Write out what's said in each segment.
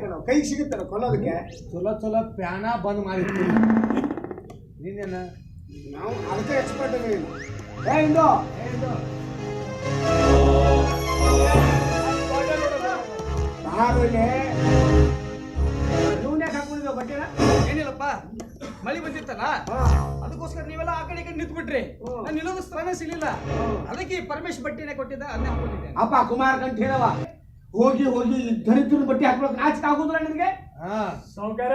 ಕಣೋ, ಕೈ ಸಿಗುತ್ತಲ್ಲ ಕೊಲ್ಲೋದಕ್ಕೆ? ಚಲೋ ಚಲೋ ಪ್ಯಾನ ಬಂದ್ ಮಾಡಿರ್ತೀವಿ. ನೀನೇನ ನಾವು ಅದಕ್ಕೆ ಎಕ್ಸ್ಪರ್ಟ್ ಹೇ ಏ ಇಂದು? ಹಾಕೊಂಡಿದ್ದ ಬಟ್ಟೆನ? ಏನಿಲ್ಲಪ್ಪ ಮಳಿ ಬಂದಿತ್ತಲ್ಲ? ಅದಕ್ಕೋಸ್ಕರ ನೀವೆಲ್ಲ ಆ ಕಡೆ ಈ ಕಡೆ ನಿಂತು ಬಿಟ್ರಿ ನಾನು ನಿಲ್ಲೋದು ಸ್ಥಳನೇ ಸಿಗ್ಲಿಲ್ಲ. ಅದಕ್ಕೆ ಈ ಪರಮೇಶ್ ಬಟ್ಟೆನೇ ಕೊಟ್ಟಿದ್ದ ಅದನ್ನೇ ಹಾಕೊಂಡಿದ್ದೆ ಅಪ್ಪ ಕುಮಾರ್ ಕಂಠ ಹೋಗಿ ಹೋಗಿ ದರಿದ್ರ ಬಟ್ಟೆ ಹಾಕೊಳಕ್ ನಾಚಿಕೆ ಆಗೋದ್ರ ನಿನಗೆ? ಹಾ. ಸೌಕರ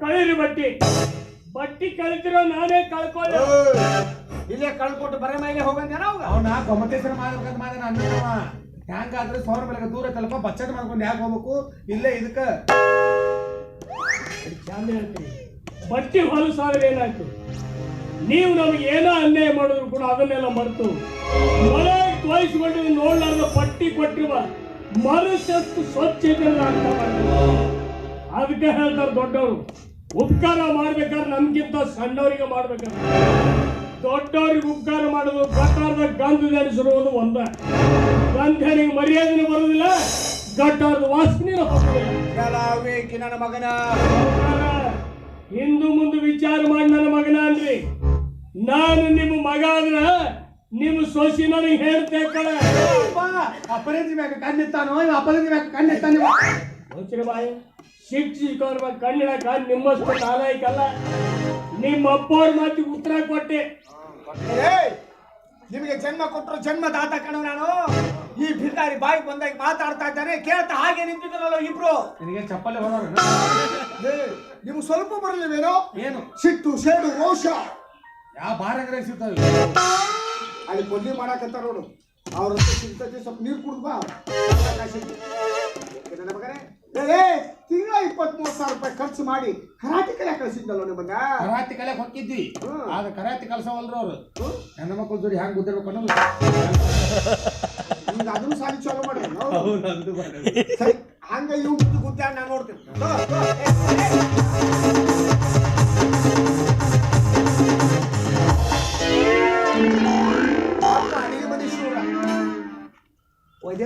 ಕಳೀರಿ ಬಟ್ಟಿ. ಬಟ್ಟಿ ಕಳಿತಿರೋ ನಾನೇ ಕಳ್ಕೊಳ್ಳ ಇಲ್ಲೇ ಕಳ್ಕೊಟ್ಟು ಬರೆ ಮೇಲೆ ಹೋಗಂದೇನ ಅವಾಗ? ಅವನ ಮಾಡ್ಬೇಕಂತ ಮಾಡ ಅನ್ನವ ಹ್ಯಾಂಗಾದ್ರೆ ಸಾವಿರ ಬೆಳಗ್ಗೆ ದೂರ ತಲುಪ ಬಚ್ಚಟ್ ಮಾಡ್ಕೊಂಡು ಯಾಕೆ ಹೋಗ್ಬೇಕು? ಇಲ್ಲೇ ಇದಕ್ಕ. ಚಂದ ಹೇಳ್ತೀನಿ. ಬಟ್ಟಿ ಹೊಲಸಾದ್ರೆ ಏನಾಯ್ತು? ನೀವು ನಮ್ಗೆ ಏನೋ ಅನ್ಯಾಯ ಮಾಡಿದ್ರು ಕೂಡ ಅದನ್ನೆಲ್ಲ ಮರೆತು. ಮಳೆ ತೋರಿಸ್ಕೊಂಡು ನೋಡ್ಲಾರ್ದ ಪಟ್ಟಿ ಕೊಟ್ಟಿರುವ ಮನಸ್ಸಷ್ಟು ಸ್ವಚ್ಛತೆ ಇದೆಲ್ಲ ಅಂತ ಅದಕ್ಕೆ ಹೇಳ್ತಾರೆ ದೊಡ್ಡವರು. ಉಪಕಾರ ಮಾಡ್ಬೇಕಾದ್ರೆ ನಮ್ಗಿಂತ ಸಣ್ಣವರಿಗೆ ಮಾಡ್ಬೇಕಾದ್ರೆ. ದೊಡ್ಡವ್ರಿಗೆ ಉಪಕಾರ ಮಾಡೋದು ಗಟ್ಟಾರದ ಗಂಧ ಧರಿಸಿರುವುದು ಒಂದ. ಗಂಧನಿಗೆ ಮರ್ಯಾದೆನೂ ಬರುವುದಿಲ್ಲ ಗಟ್ಟಾರದ ವಾಸನೆನೂ ಹೋಗುದಿಲ್ಲ ನನ್ನ ಮಗನ. ಹಿಂದೂ? ಹಿಂದು ಮುಂದೆ ವಿಚಾರ ಮಾಡಿ ನನ್ನ ಮಗನ ಅನ್ರಿ ನಾನು ನಿಮ್ಮ ಮಗ ಆದ್ರ ನಿಮ್ಮ ಸೊಸಿ ನನಗೆ ಹೇಳ್ತೇ ಕಣಪ್ಪ ಅಪರಂಜಿ ಮ್ಯಾಗ ಕಣ್ಣಿತ್ತಾನೋ ಇವ ಅಪರಂಜಿ ಮ್ಯಾಗ ಕಣ್ಣಿತ್ತಾನ ಬಾಯಿ ಶಿಕ್ಷಕರ ಕಣ್ಣಿಡಕ ನಿಮ್ಮಷ್ಟು ನಾಲಾಯ್ಕಲ್ಲ. ನಿಮ್ಮ ಅಪ್ಪವ್ರ ಮಾತಿಗೆ ಉತ್ತರ ಕೊಟ್ಟೆ. ಏಯ್! ನಿಮಗೆ ಜನ್ಮ ಕೊಟ್ಟರು ಜನ್ಮ ದಾತ ಕಣ ನಾನು. ಈ ಬಿಲ್ದಾರಿ ಬಾಯಿ ಬಂದಾಗ ಮಾತಾಡ್ತಾ ಇದ್ದಾನೆ ಕೇಳ್ತಾ ಹಾಗೆ ನಿಂತಿದ್ರಲ್ಲ ಇಬ್ರು. ನಿನಗೆ ಚಪ್ಪಲಿ ಬರೋರು ಏ, ನಿಮ್ಗೆ ಸ್ವಲ್ಪ ಬರಲಿವೇನೋ ಏನು? ಸಿಟ್ಟು ಸೇಡು ರೋಷ. ಯಾವ ಭಾರ ಸಿಗ್ತಾವೆ ಅಲ್ಲಿ ಕೊಲ್ಲಿ ಮಾಡಾಕತ್ತಾರ ನೋಡು. ಅವ್ರ ಸಿಗ್ತೈತಿ ಸ್ವಲ್ಪ ನೀರು ಕುಡ್ದು ಬಾ. ಏ, ನನ್ನ ಮಗನೇ ತಿಂಗಳ ಇಪ್ಪತ್ತ್ ಮೂವತ್ತು ಸಾವಿರ ರೂಪಾಯಿ ಖರ್ಚು ಮಾಡಿ ಕರಾತಿ ಕಲೆ ಕಳಿಸಿದ್ದಲ್ಲ ನಿಮ್ಮನ್ನ ಕರಾತಿ ಕಲೆ ಹೊಕ್ಕಿದ್ವಿ. ಆಗ ಕರಾತಿ ಕಲ್ಸವಲ್ರು ಅವ್ರು. ನನ್ನ ಮಕ್ಕಳ ಜೋಡಿ ಹ್ಯಾಂಗ ಗುದ್ದಿರ್ಬೇಕು ಅನ್ನೋದು ಅದನ್ನು ಸಾಲಿ ಚಾಲು ಮಾಡಿ ಹಂಗ ಇವ್ ಗುದ್ದ ನಾನು ನೋಡ್ತೀನಿ.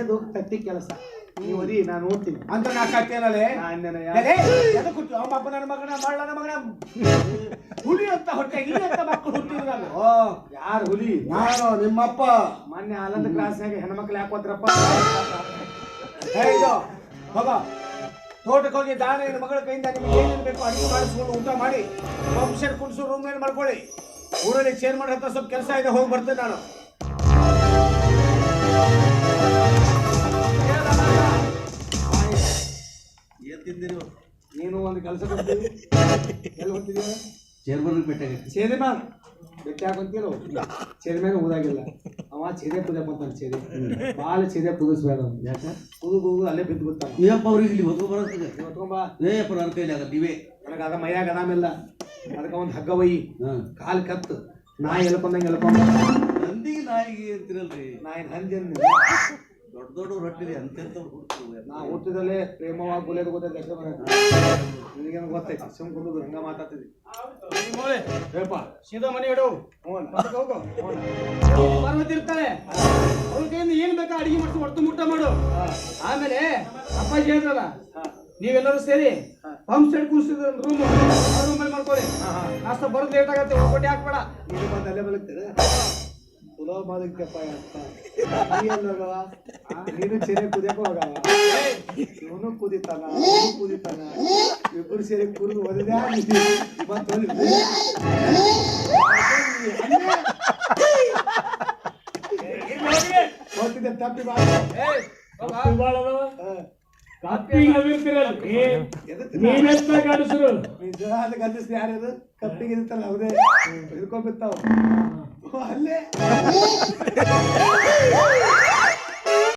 ಒದೆದು ಕತ್ತಿ ಕೆಲಸ. ನೀವು ಒದಿ ನಾನು ನೋಡ್ತೀನಿ ಅಂತ ನಾ ಕಟ್ಟೇನಲ್ಲೇ ಅಪ್ಪ ನನ್ನ ಮಗನ ಮಾಡ ನನ್ನ ಮಗನ. ಹುಲಿ ಅಂತ ಹೊಟ್ಟೆ ಇಲ್ಲಿ ಅಂತ ಮಕ್ಕಳು ಹುಟ್ಟಿದ್ರಲ್ಲ ಓ ಯಾರು ಹುಲಿ? ನಾನು ನಿಮ್ಮಪ್ಪ. ಮೊನ್ನೆ ಆನಂದ ಕ್ಲಾಸ್ನಾಗ ಹೆಣ್ಮಕ್ಳು ಯಾಕೋದ್ರಪ್ಪ? ಹೇ ಇದು ಹೋಗ ತೋಟಕ್ಕೆ ಹೋಗಿ ದಾನ ಏನು ಮಗಳ ಕೈಯಿಂದ ನಿಮ್ಗೆ ಏನೇನು ಬೇಕು ಅಡುಗೆ ಮಾಡಿಸ್ಕೊಂಡು ಊಟ ಮಾಡಿ. ಫಂಕ್ಷನ್ ಕುಣಿಸು ರೂಮ್ ಏನು ಮಾಡ್ಕೊಳ್ಳಿ? ಊರಲ್ಲಿ ಚೇರ್ ಮಾಡಿ ಸ್ವಲ್ಪ ಕೆಲಸ ಇದೆ ಹೋಗಿ ಬರ್ತೇನೆ ನಾನು. ಚೇರ್ಮನ್ ಭೇಟಿಯಾಗೈತಿ ಚೇರ್ಮನ್. ಬೆಟ್ಟ ಹಾಕೊಂತೀರೋ? ಚೇರ್ಮನ್ ಊರಾಗಿಲ್ಲ. ಅವ ಚೇದೆ ಪೂಜೆ ಬಂತಾನ ಚೇದೆ ಭಾಳ ಚೇದೆ ಪೂಜಿಸ್ಬೇಡ ಅವ್ನು. ಯಾಕೆ? ಕೂದು ಕೂದು ಅಲ್ಲೇ ಬಿದ್ದು ಬಿಡ್ತಾನೆ. ಏಪ್ಪ ಅವ್ರಿಗೆ ಇಲ್ಲಿ ಹೊತ್ಕೊ ಬರೋದಿಲ್ಲ ಹೊತ್ಕೊಂಬ ಏಪ್ಪ ನನ್ನ ಕೈಲಿ ಆಗಲ್ಲ ನೀವೇ. ನನಗೆ ಅದ ಮೈಯಾಗ ಅದಾಮಿಲ್ಲ ಅದಕ್ಕೆ ಒಂದು ಹಗ್ಗ ಒಯ್ಯಿ. ಕಾಲು ಕತ್ತು. ನಾಯಿ ಎಲ್ಕೊಂಡಂಗೆ ಎಲ್ಕೊಂಡ ನಂದಿ ನಾಯಿಗೆ ಅಂತಿರಲ್ರಿ. ನಾಯಿ ಹಂಜನ್ ದೊಡ್ಡ ದೊಡ್ಡ ಹೊಟ್ಟಿರಿ ಅಂತೆಂತ ಹುಡುಕ್ರು ನಾ ಹುಟ್ಟಿದಲ್ಲೇ ಪ್ರೇಮವಾಗಿ ಗುಲೇದು ಗೊತ್ತೈತೆ ಅಷ್ಟೇ ಮನೆ ನಿನಗೇನು ಗೊತ್ತೈತಿ? ಸುಮ್ ಕುಂದುದು ಹಂಗ ಮಾತಾಡ್ತಿದ್ವಿ. ಹೇಳಪ್ಪ. ಸೀದಾ ಮನೆ ಇಡು. ಇರ್ತಾಳೆ ಅವ್ರ ಕೈಯಿಂದ ಏನ್ ಬೇಕಾ ಅಡಿಗೆ ಮಾಡಿಸಿ ಹೊಟ್ಟು ಮುಟ್ಟ ಮಾಡು. ಆಮೇಲೆ ಅಪ್ಪಾಜಿ ಹೇಳಿದ್ರಲ್ಲ ನೀವೆಲ್ಲರೂ ಸೇರಿ ಪಂಪ್ ಸೆಟ್ ಕೂರಿಸಿದ್ರೆ ರೂಮ್ ರೂಮಲ್ಲಿ ಮಾಡ್ಕೊಳ್ಳಿ. ನಾಷ್ಟ ಬರೋದು ಲೇಟ್ ಆಗತ್ತೆ ಒಬ್ಬಟ್ಟಿ ಹಾಕ್ಬೇಡ. ನೀವು ಬಂದು ಅಲ್ಲೇ ಬದುಕ್ತೀರ? ಚಲೋ ಬದುಕ್ತಪ್ಪ ಅಪ್ಪ ನೀ ಎಲ್ಲಿ ಹೋಗವ ಆ, ನೀನು ಚೆರೆ ಕುದಿಯಕ್ಕೆ ಹೋಗವ ಇವನು ಕುದಿತಾನ ಅವನು ಕುದಿತಾನ ಇಬ್ಬರು ಸೇರಿ ಕುಡಿದು ಒದದೆ ಇವತ್ತು ಹೋಗ್ತಿದ್ದೆ ತಪ್ಪಿ ಬಾ ಏಯ್, ಹೋಗ. ಬಾಳ ಕಪ್ಪಿಗೆ ಗಂಡಸರು ನಿಜವಾದ ಯಾರ್ಯಾರು ಹಿಡ್ಕೊಂಡ್ಬಿಡ್ತಾವ ಅಲ್ಲೇ.